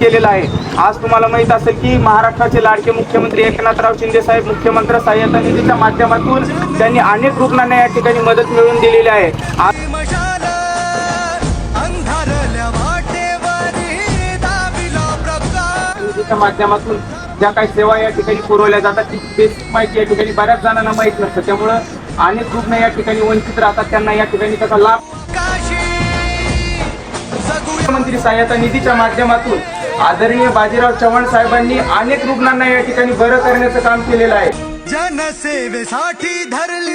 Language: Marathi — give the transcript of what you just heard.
केलेलं आहे. आज तुम्हाला माहीत असेल की महाराष्ट्राचे लाडके मुख्यमंत्री एकनाथराव शिंदे साहेब मुख्यमंत्री सहाय्यता निधीच्या माध्यमातून त्यांनी अनेक रुग्णांना या ठिकाणी मदत मिळवून दिलेली आहे. निधीच्या माध्यमातून ज्या काही सेवा या ठिकाणी पुरवल्या जातात ती बेसिक माहिती या ठिकाणी बऱ्याच जणांना माहीत नसतं. त्यामुळं अनेक रुग्ण या ठिकाणी वंचित राहतात त्यांना या ठिकाणी त्याचा लाभ मुख्यमंत्री सहाय्यता निधीच्या माध्यमातून आदरणीय बाजीराव चव्हाण साहेबांनी अनेक रुग्णांना या ठिकाणी बरं करण्याचं काम केलेलं आहे. जनसेवेसाठी धरले